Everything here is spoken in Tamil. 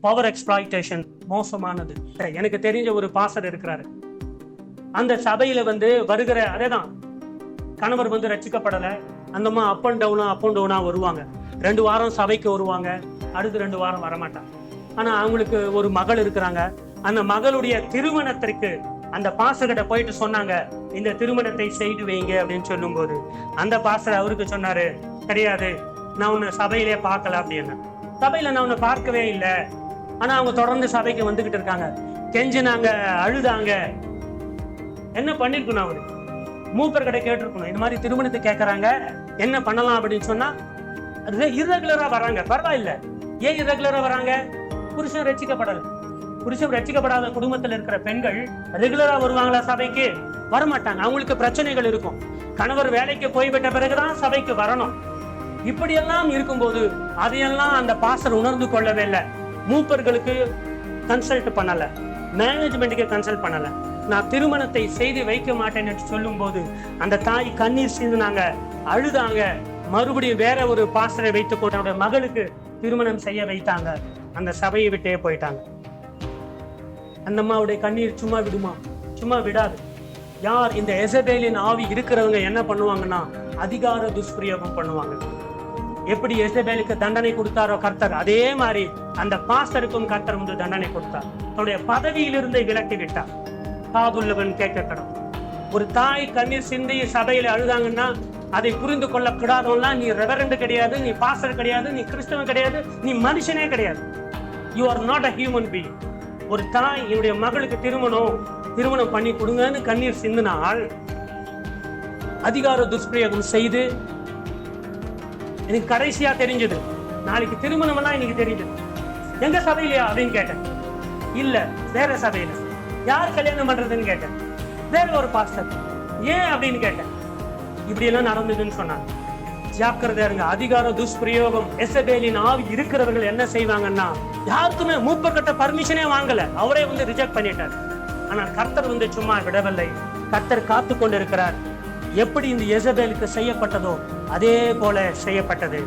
பவர் எக்ஸ்பிளாய்டேஷன் மோசமானது. எனக்கு தெரிஞ்ச ஒரு பாசர் இருக்கிறாரு. அந்த சபையில வந்து வருகிற அதேதான் கணவர் வந்து ரச்சிக்கப்படலை அந்தம்மா அப் அண்ட் டவுனா அப் அண்ட் டவுனா வருவாங்க. ரெண்டு வாரம் சபைக்கு வருவாங்க. அடுத்து ரெண்டு வாரம் வரமாட்டாங்க ஆனா அவங்களுக்கு ஒரு மகள் இருக்கிறாங்க. அந்த மகளுடைய திருமணத்திற்கு அந்த பாசகிட்ட போயிட்டு சொன்னாங்க. இந்த திருமணத்தை செய்து வைங்க அப்படின்னு சொல்லும்போது அந்த பாசர் அவருக்கு சொன்னாரு கிடையாது நான் உன்னை சபையிலே பார்க்கல அப்படின்னு. சபையில நான் உன்னை பார்க்கவே இல்லை. ஆனா அவங்க தொடர்ந்து சபைக்கு வந்துகிட்டு இருக்காங்க. கெஞ்சினாங்க அழுதாங்க. என்ன பண்ணிருக்கணும் அவரு? மூப்பர் கடை கேட்டிருக்கணும். இந்த மாதிரி திருமணத்தை கேட்கறாங்க என்ன பண்ணலாம் அப்படின்னு சொன்னா இரகுலரா வராங்க. பரவாயில்ல. ஏன் இரகுலரா வராங்க? புருஷன் ரசிக்கப்படல. புருஷன் ரசிக்கப்படாத குடும்பத்துல இருக்கிற பெண்கள் ரெகுலரா வருவாங்களா சபைக்கு? வரமாட்டாங்க. அவங்களுக்கு பிரச்சனைகள் இருக்கும். கணவர் வேலைக்கு போய்விட்ட பிறகுதான் சபைக்கு வரணும். இப்படியெல்லாம் இருக்கும்போது அதையெல்லாம் அந்த பாசர் உணர்ந்து கொள்ளவே இல்லை. மூப்பர்களுக்கு கன்சல்ட் பண்ணல. மேனேஜ்மெண்ட்டுக்கு கன்சல்ட் பண்ணல. நான் திருமணத்தை செய்து வைக்க மாட்டேன் என்று சொல்லும்போது அந்த தாய் கண்ணீர் சிந்தினாங்க. அழுதாங்க. மறுபடியும் வேற ஒரு பாஸ்டரை வைத்து கொண்டு அவருடைய மகளுக்கு திருமணம் செய்ய வைத்தாங்க. அந்த சபையை விட்டே போயிட்டாங்க. அந்த அம்மாவுடைய கண்ணீர் சும்மா விடுமா? சும்மா விடாது. யார் இந்த எசபேலின் ஆவி இருக்கிறவங்க என்ன பண்ணுவாங்கன்னா அதிகார துஷ்பிரயோகம் பண்ணுவாங்க. எப்படி எசபேலுக்கு தண்டனை கொடுத்தாரோ கர்த்தர் அதே மாதிரி அந்த பாஸ்டருக்கும் கர்த்தர் வந்து தண்டனை கொடுத்தார். தன்னுடைய பதவியிலிருந்து விலக்கி விட்டார். காதுள்ளவன் கேட்கப்படும். ஒரு தாய் கண்ணீர் சிந்தி சபையில அழுதாங்கன்னா அதை புரிந்து கொள்ள கூடாதவன்லாம் நீ ரெவரண்ட் கிடையாது நீ பாஸ்டர் கிடையாது நீ கிறிஸ்தவன் கிடையாது நீ மனுஷனே கிடையாது. You are not a human being ஒரு தாய் என்னுடைய மகளுக்கு திருமணம் திருமணம் பண்ணி கொடுங்கன்னு கண்ணீர் சிந்தினால் அதிகார துஷ்பிரயோகம் செய்து எனக்கு கடைசியா தெரிஞ்சது. நாளைக்கு திருமணம்லாம் இன்னைக்கு தெரிஞ்சது. எங்க சபையிலையா? அப்படின்னு கேட்டேன். இல்ல வேற சபையில. யார் கல்யாணம் பண்றதுன்னு கேட்டேன். வேற ஒரு பாஸ்டர் ஏன் அப்படின்னு கேட்டேன். இப்படி எல்லாம் நடந்ததுன்னு சொன்னாங்க. ஜாக்கிரதையா இருங்க. அதிகார துஷ்பிரயோகம் எஸ்எபேலின் ஆவி இருக்கிறவர்கள் என்ன செய்வாங்கன்னா யாருக்குமே மூப்பர்கிட்ட பர்மிஷனே வாங்கல. அவரே வந்து ரிஜெக்ட் பண்ணிட்டார். ஆனால் கர்த்தர் வந்து சும்மா விடவில்லை. கர்த்தர் காத்து கொண்டிருக்கிறார் எப்படி இந்த எசபேலுக்கு செய்யப்பட்டதோ அதே போல செய்யப்பட்டது.